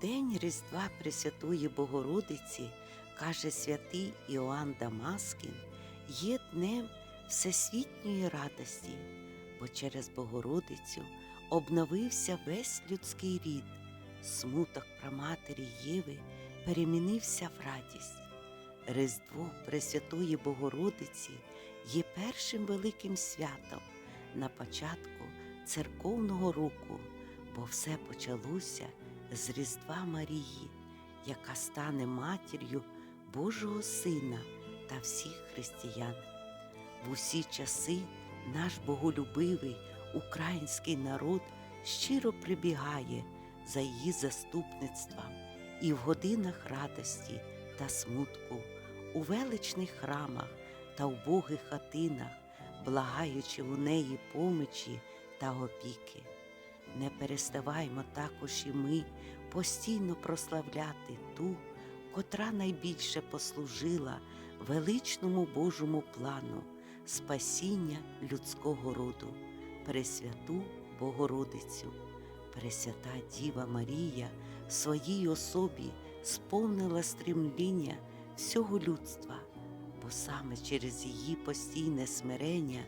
День Різдва Пресвятої Богородиці, каже святий Іоанн Дамаскін, є днем всесвітньої радості, бо через Богородицю обновився весь людський рід, смуток праматері Єви перемінився в радість. Різдво Пресвятої Богородиці є першим великим святом на початку церковного року, бо все почалося з Різдва Марії, яка стане матір'ю Божого Сина та всіх християн. В усі часи наш боголюбивий український народ щиро прибігає за її заступництвом і в годинах радості та смутку, у величних храмах та убогих хатинах, благаючи у неї помочі та опіки. Не переставаймо також і ми постійно прославляти ту, котра найбільше послужила величному Божому плану спасіння людського роду, Пресвяту Богородицю. Пресвята Діва Марія в своїй особі сповнила стрімління всього людства, бо саме через її постійне смирення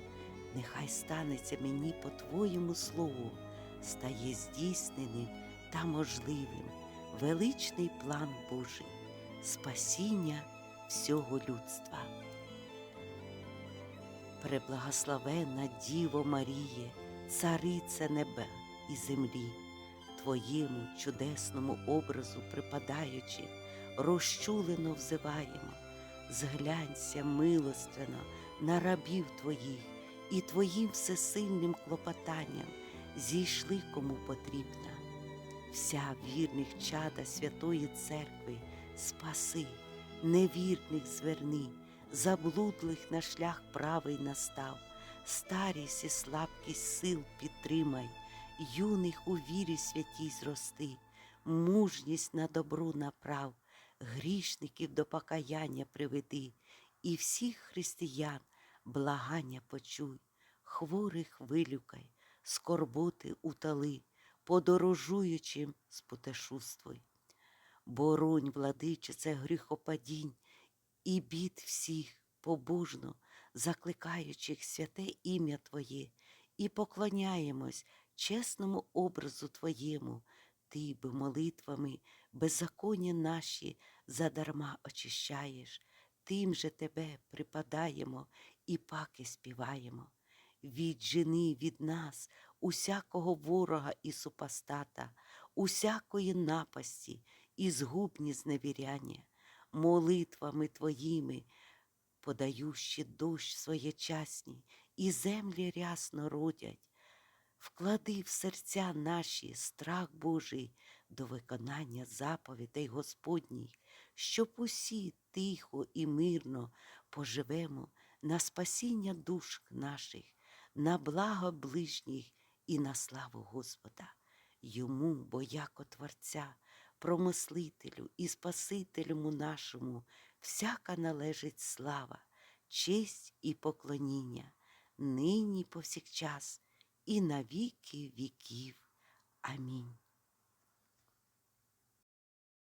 нехай станеться мені по Твоєму слову, стає здійсненим та можливим величний план Божий, спасіння всього людства. Преблагословенна Діво Маріє, Царице неба і землі, Твоєму чудесному образу припадаючи, розчулено взиваємо, зглянься милостивно на рабів Твоїх і Твоїм всесильним клопотанням зійшли кому потрібно. Вся вірних чада Святої Церкви спаси, невірних зверни, заблудлих на шлях правий настав, старість і слабкість сил підтримай, юних у вірі святій зрости, мужність на добру направ, грішників до покаяння приведи, і всіх християн благання почуй, хворих вилюкай, скорботи утоли, подорожуючим спотешуствуй. Боронь, владичице гріхопадінь і бід всіх побожно, закликаючих святе ім'я Твоє, і поклоняємось чесному образу Твоєму, Ти би молитвами беззаконня наші задарма очищаєш, тим же Тебе припадаємо і паки співаємо. Віджени від нас усякого ворога і супостата, усякої напасті і згубні зневіряння, молитвами Твоїми, подающі дощ своєчасні, і землі рясно родять. Вклади в серця наші страх Божий до виконання заповідей Господніх, щоб усі тихо і мирно поживемо на спасіння душ наших, на благо ближніх і на славу Господа. Йому, бо яко Творця, промислителю і Спасителю нашому, всяка належить слава, честь і поклоніння, нині повсякчас і на віки віків. Амінь.